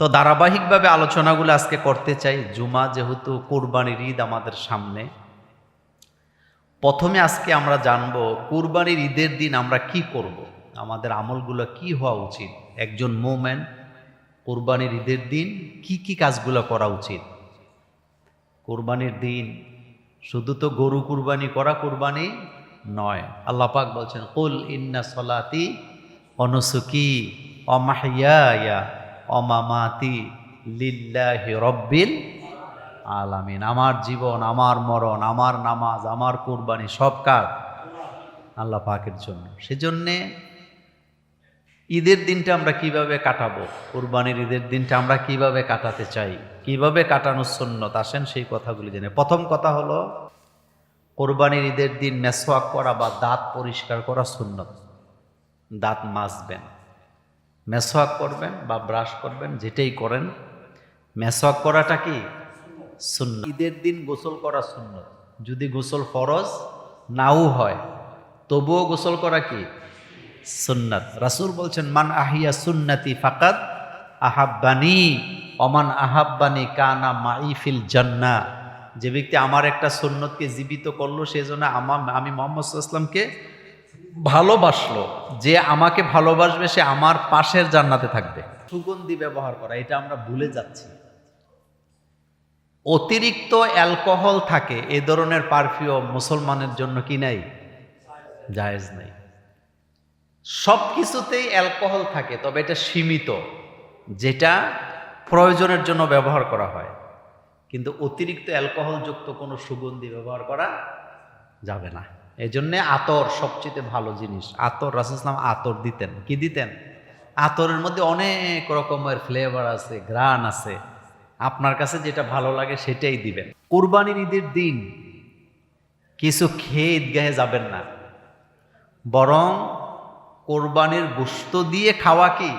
তো ধারাবাহিকভাবে আলোচনাগুলো আজকে করতে চাই। জুমা যেহেতু কোরবানির ঈদ আমাদের সামনে। প্রথমে আজকে আমরা জানব কোরবানির ঈদের দিন আমরা কি করব। আমাদের আমলগুলো কি হওয়া উচিত, একজন মোমেন কোরবানির ঈদের দিন কি কি কাজগুলো করা উচিত। কোরবানির দিন শুধু তো গরু কুরবানি, করা কুরবানি নয়। আল্লাহ পাক বলছেন, কুল ইন্না সলাতি অনুসুকি অমাহিয়া অমামাতি লিল্লাহি রব্বিল আলামিন। আমার জীবন, আমার মরণ, আমার নামাজ, আমার কুরবানি, সব কাজ আল্লাহ পাকের জন্য। সেজন্যে ঈদের দিনটা আমরা কীভাবে কাটাবো? কুরবানির ঈদের দিনটা আমরা কীভাবে কাটাতে চাই? কীভাবে কাটানোর সুন্নত? আসেন সেই কথাগুলি জেনে। প্রথম কথা হলো, কোরবানির ঈদের দিন মেসোয়াক করা বা দাঁত পরিষ্কার করা সুন্নত। দাঁত মাজবেন। মেসোয়াক করবেন বা ব্রাশ করবেন, যেটাই করেন, মেসোয়াক করাটা কি? শূন্য ঈদের দিন গোসল করা শূন্য যদি গোসল ফরজ নাও হয়, তবুও গোসল করা কি? সুন্নাত। রাসূল বলছেন, মান আহিয়া সুন্নাতি ফাকাদ আহাব্বানি অমান আহাব্বানি কানা মাইফিল জান্না। যে ব্যক্তি আমার একটা সুন্নতকে জীবিত করল সেজন্য আমার আমি মোহাম্মদ ইসলামকে ভালোবাসলো, যে আমাকে ভালোবাসবে, সে আমার পাশের জান্নাতে থাকবে। সুগন্ধি ব্যবহার করা, এটা আমরা ভুলে যাচ্ছি। অতিরিক্ত অ্যালকোহল থাকে, এ ধরনের পারফিউম মুসলমানের জন্য কি নাই? জায়েজ নাই। সব কিছুতেই অ্যালকোহল থাকে, তবে এটা সীমিত, যেটা প্রয়োজনের জন্য ব্যবহার করা হয়। কিন্তু অতিরিক্ত অ্যালকোহলযুক্ত কোনো সুগন্ধি ব্যবহার করা যাবে না। এই জন্যে আতর সবচেয়ে ভালো জিনিস। আতর রাসুসলাম আতর দিতেন। কি দিতেন? আতরের মধ্যে অনেক রকমের ফ্লেভার আছে গ্রান আছে। আপনার কাছে যেটা ভালো লাগে সেটাই দিবেন। কোরবানির ঈদের দিন কিছু খেয়ে ঈদগাহে যাবেন না। বরং কোরবানির গোস্ত দিয়ে খাওয়া কি?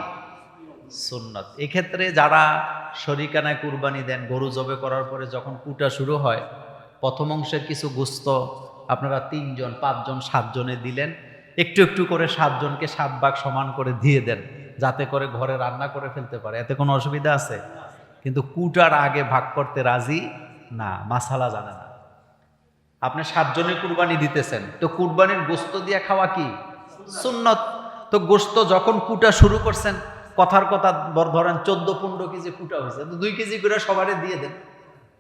সুন্নত। এক্ষেত্রে যারা শরিকানায় কুরবানি দেন, গরু জবে করার পরে যখন কুটা শুরু হয়, প্রথম অংশের কিছু গোস্ত আপনারা তিনজন, পাঁচজন, সাতজনে দিলেন। একটু একটু করে সাতজনকে সাত ভাগ সমান করে দিয়ে দেন, যাতে করে ঘরে রান্না করে ফেলতে পারে। এতে কোনো অসুবিধা আছে? কিন্তু কুটার আগে ভাগ করতে রাজি? না, মাসালা জানে না। আপনি সাতজনে কুরবানি দিতেছেন, তো কুরবানির গোস্ত দিয়ে খাওয়া কি? সুন্নত। তো গোস্ত যখন কুটা শুরু করছেন, কথার কথা ধরেন চোদ্দ পনেরো কেজি কুটা হয়েছে, তো দুই কেজি করে সবারে দিয়ে দেন।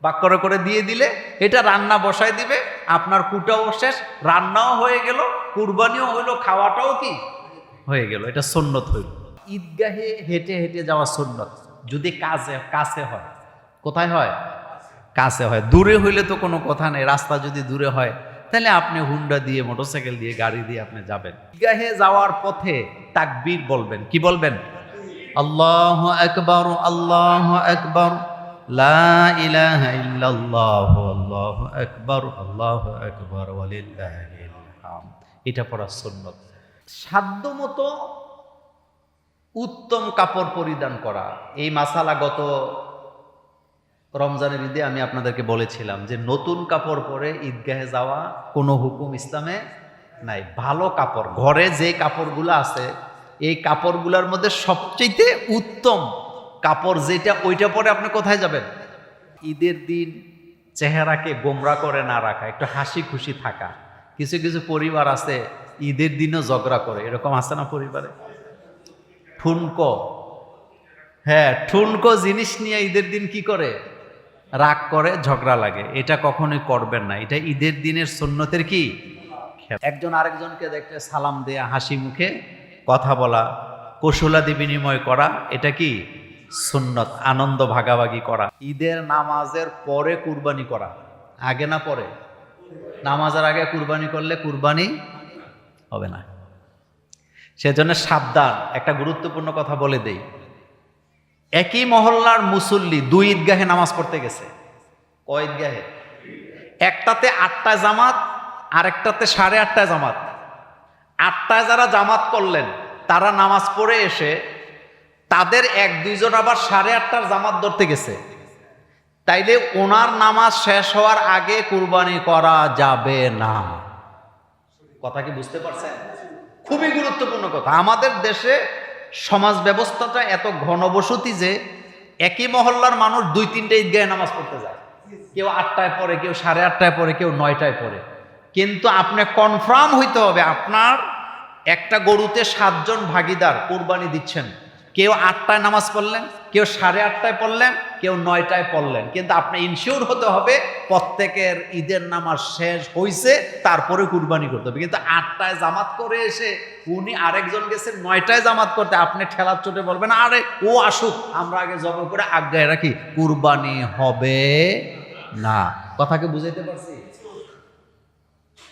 বাক করে দিয়ে দিলে, এটা রান্না বসায় দিবে, আপনার কুটাও শেষ, রান্নাও হয়ে গেল, কুরবানিও হইল, খাওয়াটাও কি? হয়ে গেল, এটা সন্ন্যত হইল। ঈদগাহে হেঁটে হেঁটে যাওয়া সন্ন্যত যদি কাছে কাছে হয়। কোথায় হয়? কাছে হয়। দূরে হইলে তো কোনো কথা নেই, রাস্তা যদি দূরে হয়, তাহলে আপনি হুন্ডা দিয়ে, মোটরসাইকেল দিয়ে, গাড়ি দিয়ে আপনি যাবেন। ঈদগাহে যাওয়ার পথে তাকবীর বলবেন, কি বলবেন? আল্লাহ একবার আল্লাহ আকবর। লা ইলাহা ইল্লাল্লাহ, আল্লাহু আকবর এটা পড়া সুন্নত। সাধ্যমতো উত্তম কাপড় পরিধান করা। এই মাসালা গত রমজানের ঈদে আমি আপনাদেরকে বলেছিলাম যে নতুন কাপড় পরে ঈদগাহে যাওয়া কোনো হুকুম ইসলামে নাই। ভালো কাপড়। ঘরে যে কাপড়গুলো আছে, এই কাপড়গুলোর মধ্যে সবচেয়ে উত্তম কাপড় যেটা, ওইটা পরে আপনি কোথায় যাবেন? ঈদের দিন চেহারাকে গোমরা করে না রাখা, একটু হাসি খুশি থাকা। কিছু কিছু পরিবার আছে, ঈদের দিনও ঝগড়া করে। এরকম আছে না পরিবারে? ঠুনকো। হ্যাঁ ঠুনকো জিনিস নিয়ে ঈদের দিন কি করে? রাগ করে, ঝগড়া লাগে। এটা কখনোই করবেন না। এটা ঈদের দিনের সুন্নতের কি? একজন আরেকজনকে দেখতে সালাম দেয়া, হাসি মুখে কথা বলা, কৌশলাদি বিনিময় করা, এটা কি? সুন্নত, আনন্দ ভাগাভাগি করা। ঈদের নামাজের পরে কুরবানি করা। আগে না পরে? নামাজের আগে কুরবানি করলে কুরবানি হবে না। সেজন্য সাবধান। একটা গুরুত্বপূর্ণ কথা বলে দেই। একই মহল্লার মুসল্লি দুই ঈদগাহে নামাজ পড়তে গেছে। কয় ঈদগাহে? একটাতে আটটায় জামাত, আরেকটাতে সাড়ে আটটায় জামাত। আটটায় যারা জামাত করলেন, তারা নামাজ পড়ে এসে তাদের এক দুইজন আবার সাড়ে আটটার জামাত ধরতে গেছে। তাইলে ওনার নামাজ শেষ হওয়ার আগে কুরবানি করা যাবে না। কথা কি বুঝতে পারছেন? খুবই গুরুত্বপূর্ণ কথা। আমাদের দেশে সমাজ ব্যবস্থাটা এত ঘনবসতি যে একই মহল্লার মানুষ দুই, তিনটে ঈদগাহে নামাজ পড়তে যায়। কেউ আটটায় পড়ে, কেউ সাড়ে আটটায় পড়ে, কেউ নয়টায় পড়ে। কিন্তু আপনি কনফার্ম হইতে হবে, আপনার একটা গরুতে সাতজন ভাগিদার কোরবানি দিচ্ছেন। কেউ আটটায় নামাজ পড়লেন, কেউ সাড়ে আটটায় পড়লেন, কেউ নয়টায় পড়লেন। কিন্তু আপনি ইনশিওর হতে হবে, প্রত্যেকের ঈদের নামাজ শেষ হয়েছে তারপরে কুরবানি করতে হবে। কিন্তু আটটায় জামাত করে এসে উনি আরেকজন গেছে, নয়টায় জামাত করতে, আপনি ঠেলার চোটে বলবেন আরে, ও আসুক, আমরা আগে জব করে আজ্ঞায় রাখি, কুরবানি হবে না। কথাকে বুঝাইতে পারছি?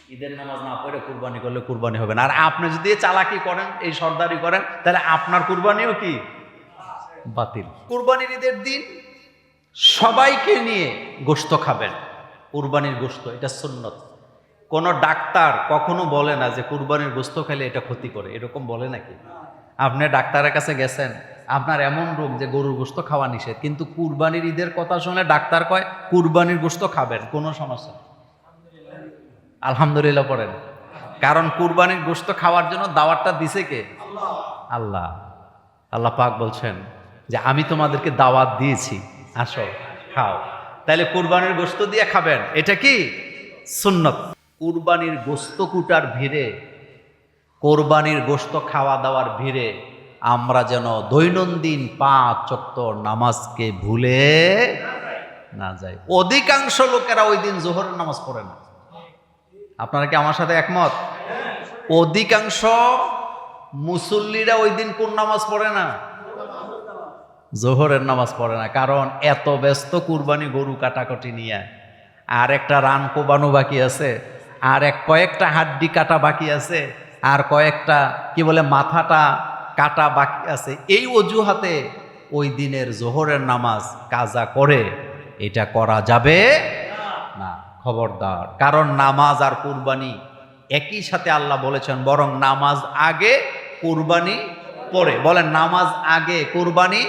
ঈদের নামাজ না পড়ে কুরবানি করলে কুরবানি হবে না। আর আপনি যদি চালাকি করেন, এই সর্দারি করেন, তাহলে আপনার কুরবানিও কি? বাতিল। কুরবানির ঈদের দিন সবাইকে নিয়ে গোস্ত খাবেন। কুরবানির গোস্ত এটা সুন্নত। কোনো ডাক্তার কখনো বলে না যে কুরবানির গোস্ত খেলে এটা ক্ষতি করে। এরকম বলে নাকি? আপনি ডাক্তারের কাছে গেছেন, আপনার এমন রোগ যে গরুর গোস্ত খাওয়া নিষেধ। কিন্তু কুরবানির ঈদের কথা শুনে ডাক্তার কয়, কুরবানির গোস্ত খাবেন, কোনো সমস্যা। আলহামদুলিল্লাহ পড়েন। কারণ কুরবানির গোস্ত খাওয়ার জন্য দাওয়াতটা দিছে কে? আল্লাহ। আল্লাহ পাক বলছেন যে, আমি তোমাদেরকে দাওয়াত দিয়েছি। আসো, খাও। তাহলে কুরবানির গোস্ত দিয়ে খাবেন। এটা কি? সুন্নত। কুরবানির গোস্ত কুটার ভিড়ে, কোরবানির গোস্ত খাওয়া দাওয়ার ভিড়ে আমরা যেন দৈনন্দিন পাঁচ চক্তর নামাজকে ভুলে না যাই। অধিকাংশ লোকেরা ওই দিন জোহরের নামাজ পড়ে না। আপনারা কি আমার সাথে একমত? অধিকাংশ মুসল্লিরা ওই দিন কোন নামাজ পড়ে না? জোহরের নামাজ পড়ে না, কারণ এত ব্যস্ত কুরবানি গরু কাটাকাটি নিয়ে। আর একটা রান কোবানো বাকি আছে, আর এক কয়েকটা হাড্ডি কাটা বাকি আছে, আর কয়েকটা কি বলে মাথাটা কাটা বাকি আছে। এই অজুহাতে ওই দিনের জোহরের নামাজ কাজা করে, এটা করা যাবে না। খবরদার। কারণ নামাজ আর কুরবানি একই সাথে আল্লাহ বলেছেন, বরং নামাজ আগে, কুরবানি পরে। বলেন, নামাজ আগে, কুরবানি